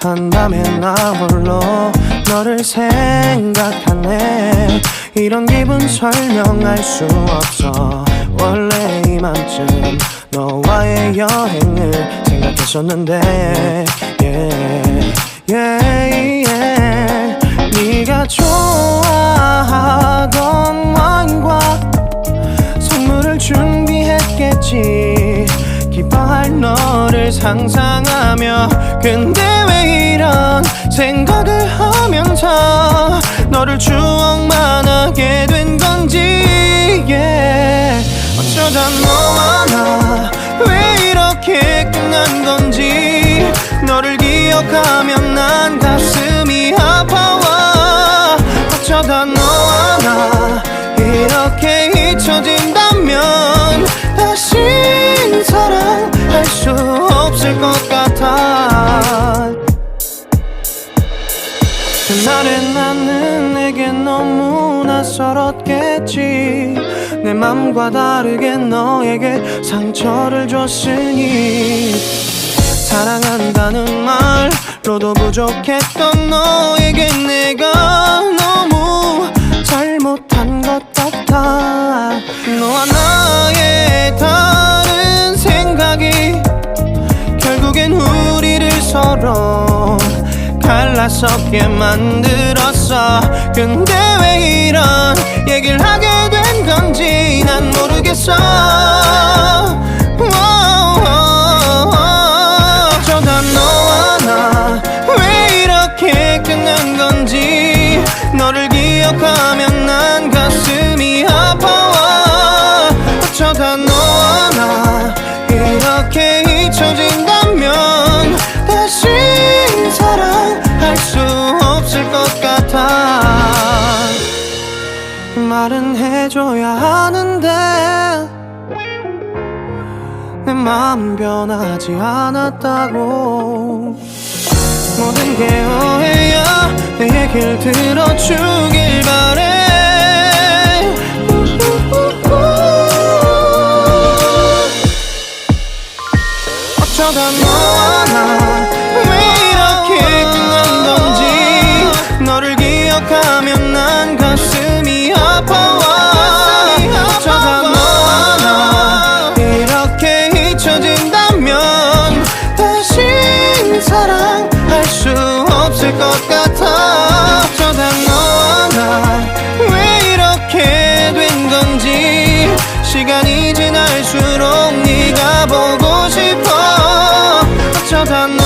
한 밤에 나 홀로 너를 생각하네. 이런 기분 설명할 수 없어. 원래 이맘쯤 너와의 여행을 생각했었는데 yeah, yeah, yeah. 네가 좋아하던 와인과 선물을 준비했겠지. 기뻐할 너 를 상상하며 근데 왜 이런 생각을 하면서 너를 추억만 하게 된 건지 yeah. 어쩌다 너와 나 왜 이렇게 끝난 건지 너를 기억하면 난 없을 것 같아. 그날의 나는 내게 너무 낯설었겠지. 내 맘과 다르게 너에게 상처를 줬으니. 사랑한다는 말로도 부족했던 너에게 내가 너무 잘못한 것 같아. 너와 나 갈라서게 만들었어. 근데 왜 이런 얘기를 하게 된 건지 난 모르겠어. 어쩌다 너와 나 왜 이렇게 끝난 건지 너를 기억하 말은 해줘야 하는데 내 마음 변하지 않았다고. 모든 게 오해야 내 얘길 들어주길 바래. 어쩌다 너와 나왜 이렇게 끝난 건지 너를 기억하면 난 가슴 것 같아. 어쩌다 너와 나 왜 이렇게 된 건지 시간이 지날수록 네가 보고 싶어. 너